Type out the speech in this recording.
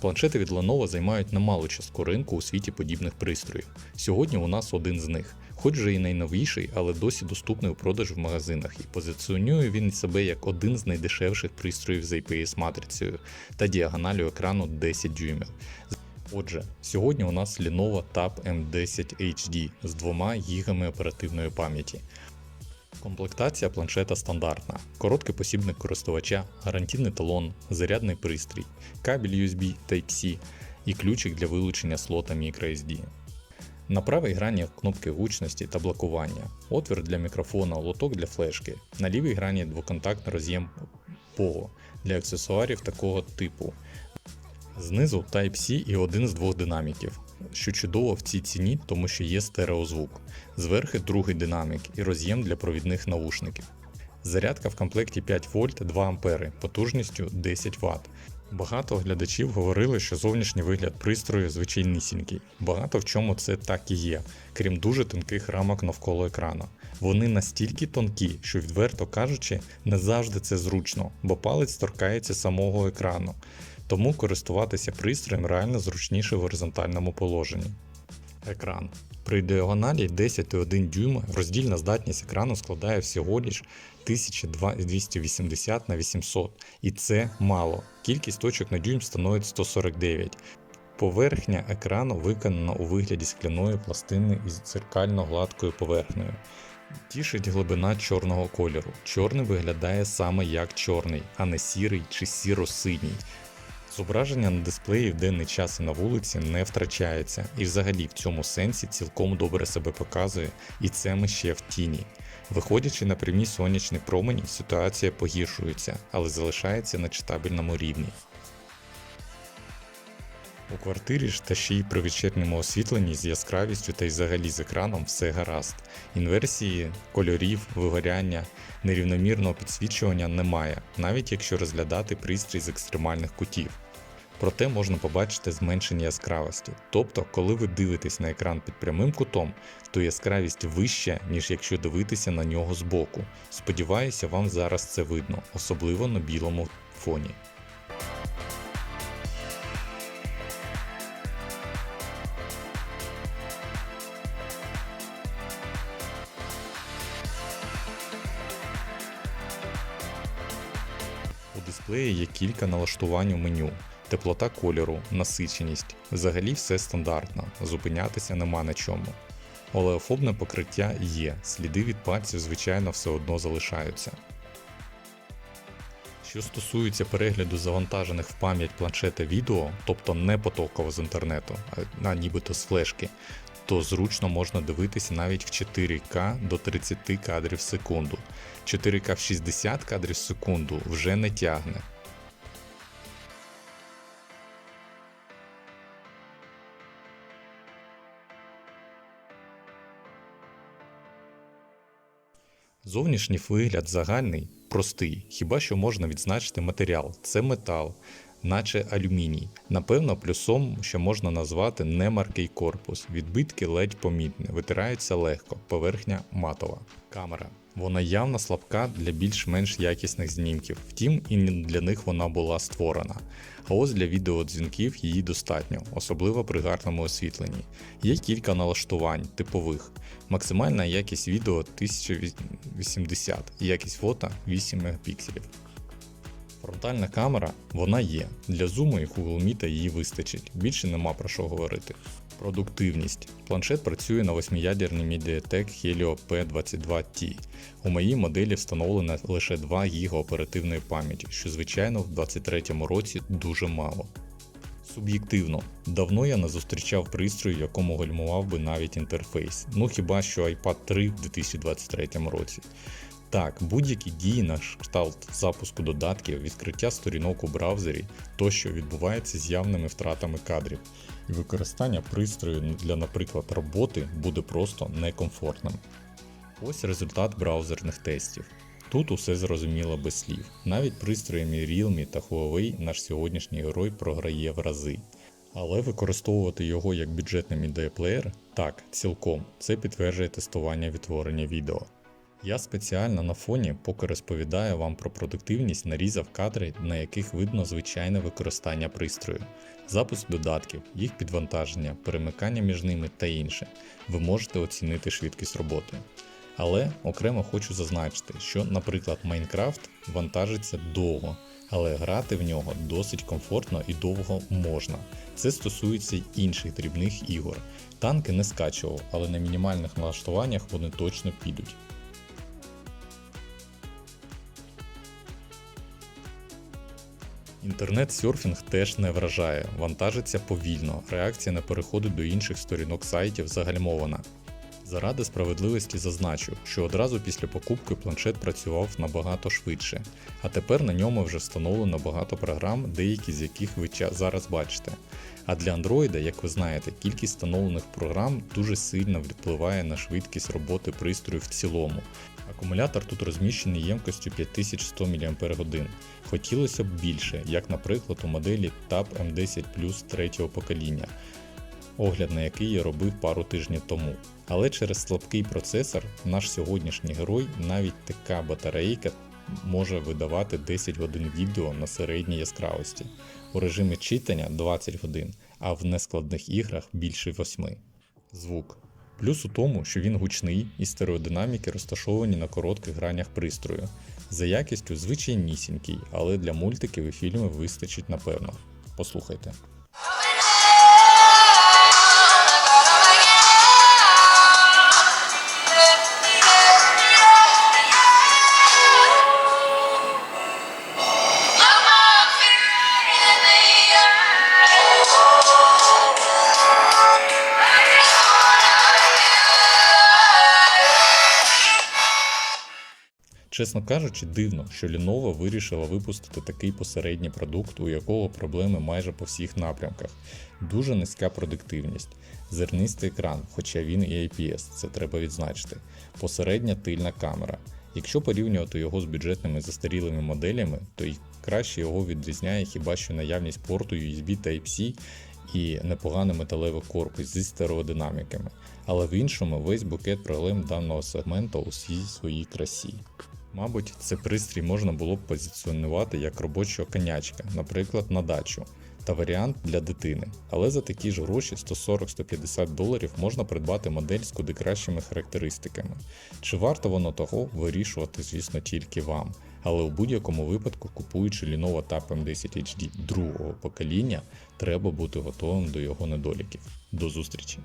Планшети від Lenovo займають немалу частку ринку у світі подібних пристроїв. Сьогодні у нас один з них, хоч вже і найновіший, але досі доступний у продаж в магазинах, і позиціонує він себе як один з найдешевших пристроїв з IPS-матрицею та діагоналю екрану 10 дюймів. Отже, сьогодні у нас Lenovo Tab M10 HD з 2 гігами оперативної пам'яті. Комплектація планшета стандартна, короткий посібник користувача, гарантійний талон, зарядний пристрій, кабель USB Type-C і ключик для вилучення слота microSD. На правій грані кнопки гучності та блокування, отвір для мікрофона, лоток для флешки. На лівій грані двоконтактний роз'єм POGO для аксесуарів такого типу. Знизу Type-C і один з двох динаміків, що чудово в цій ціні, тому що є стереозвук. Зверху другий динамік і роз'єм для провідних наушників. Зарядка в комплекті 5 вольт 2 А потужністю 10 Вт. Багато глядачів говорили, що зовнішній вигляд пристрою звичайнісінький. Багато в чому це так і є, крім дуже тонких рамок навколо екрану. Вони настільки тонкі, що, відверто кажучи, не завжди це зручно, бо палець торкається самого екрану. Тому користуватися пристроєм реально зручніше в горизонтальному положенні. Екран. При діагоналі 10,1 дюйма роздільна здатність екрану складає всього лиш 1280 на 800 і це мало. Кількість точок на дюйм становить 149. Поверхня екрану виконана у вигляді скляної пластини із дзеркально гладкою поверхнею. Тішить глибина чорного кольору. Чорний виглядає саме як чорний, а не сірий чи сіро-синій. Зображення на дисплеї в денний час і на вулиці не втрачається, і взагалі в цьому сенсі цілком добре себе показує, і це ми ще в тіні. Виходячи на прямі сонячні промені, ситуація погіршується, але залишається на читабельному рівні. У квартирі ж та ще й при вечірньому освітленні з яскравістю та й взагалі з екраном все гаразд. Інверсії, кольорів, вигоряння, нерівномірного підсвічування немає, навіть якщо розглядати пристрій з екстремальних кутів. Проте можна побачити зменшення яскравості. Тобто, коли ви дивитесь на екран під прямим кутом, то яскравість вища, ніж якщо дивитися на нього збоку. Сподіваюся, вам зараз це видно, особливо на білому фоні. У дисплеї є кілька налаштувань у меню. Теплота кольору, насиченість. Взагалі все стандартно, зупинятися нема на чому. Олеофобне покриття є, сліди від пальців, звичайно, все одно залишаються. Що стосується перегляду завантажених в пам'ять планшета відео, тобто не потоково з інтернету, а нібито з флешки, то зручно можна дивитися навіть в 4К до 30 кадрів в секунду. 4К в 60 кадрів в секунду вже не тягне. Зовнішній вигляд загальний, простий, хіба що можна відзначити матеріал. Це метал, наче алюміній. Напевно, плюсом, що можна назвати немаркий корпус. Відбитки ледь помітні, витираються легко, поверхня матова. Камера. Вона явно слабка для більш-менш якісних знімків, втім і не для них вона була створена. А ось для відеодзвінків її достатньо, особливо при гарному освітленні. Є кілька налаштувань, типових. Максимальна якість відео 1080, якість фото 8 мегапікселів. Фронтальна камера вона є. Для зуму і Google Meet її вистачить, більше нема про що говорити. Продуктивність. Планшет працює на 8-ядерній Mediatek Helio P22T. У моїй моделі встановлено лише 2 ГБ оперативної пам'яті, що звичайно в 2023 році дуже мало. Суб'єктивно, давно я не зустрічав пристрою, якому гальмував би навіть інтерфейс, ну хіба що iPad 3 в 2023 році. Так, будь-які дії на кшталт запуску додатків, відкриття сторінок у браузері тощо відбувається з явними втратами кадрів, і використання пристрою для, наприклад, роботи буде просто некомфортним. Ось результат браузерних тестів. Тут усе зрозуміло без слів. Навіть пристроями Realme та Huawei наш сьогоднішній герой програє в рази. Але використовувати його як бюджетний медіаплеєр так, цілком, це підтверджує тестування відтворення відео. Я спеціально на фоні, поки розповідаю вам про продуктивність, нарізав кадри, на яких видно звичайне використання пристрою, запуск додатків, їх підвантаження, перемикання між ними та інше. Ви можете оцінити швидкість роботи. Але окремо хочу зазначити, що, наприклад, Майнкрафт вантажиться довго, але грати в нього досить комфортно і довго можна. Це стосується й інших дрібних ігор. Танки не скачував, але на мінімальних налаштуваннях вони точно підуть. Інтернет-серфінг теж не вражає, вантажиться повільно, реакція на переходи до інших сторінок сайтів загальмована. Заради справедливості зазначу, що одразу після покупки планшет працював набагато швидше, а тепер на ньому вже встановлено багато програм, деякі з яких ви зараз бачите. А для Android, як ви знаєте, кількість встановлених програм дуже сильно впливає на швидкість роботи пристрою в цілому. Акумулятор тут розміщений ємкостю 5100 мАч. Хотілося б більше, як наприклад у моделі Tab M10 Plus третього покоління, огляд на який я робив пару тижнів тому. Але через слабкий процесор наш сьогоднішній герой навіть така батарейка може видавати 10 годин відео на середній яскравості. У режимі читання 20 годин, а в нескладних іграх більше 8. Звук. Плюс у тому, що він гучний і стереодинаміки розташовані на коротких гранях пристрою. За якістю звичайнісінький, але для мультиків і фільмів вистачить напевно. Послухайте. Чесно кажучи, дивно, що Lenovo вирішила випустити такий посередній продукт, у якого проблеми майже по всіх напрямках. Дуже низька продуктивність, зернистий екран, хоча він і IPS, це треба відзначити, посередня тильна камера. Якщо порівнювати його з бюджетними застарілими моделями, то й краще його відрізняє хіба що наявність порту USB Type-C і непоганий металевий корпус зі стереодинаміками, але в іншому весь букет проблем даного сегменту у всій своїй красі. Мабуть, цей пристрій можна було б позиціонувати як робочого конячка, наприклад, на дачу, та варіант для дитини. Але за такі ж гроші 140-150 доларів можна придбати модель з куди кращими характеристиками. Чи варто воно того, вирішувати, звісно, тільки вам. Але у будь-якому випадку, купуючи Lenovo Tab M10 HD другого покоління, треба бути готовим до його недоліків. До зустрічі!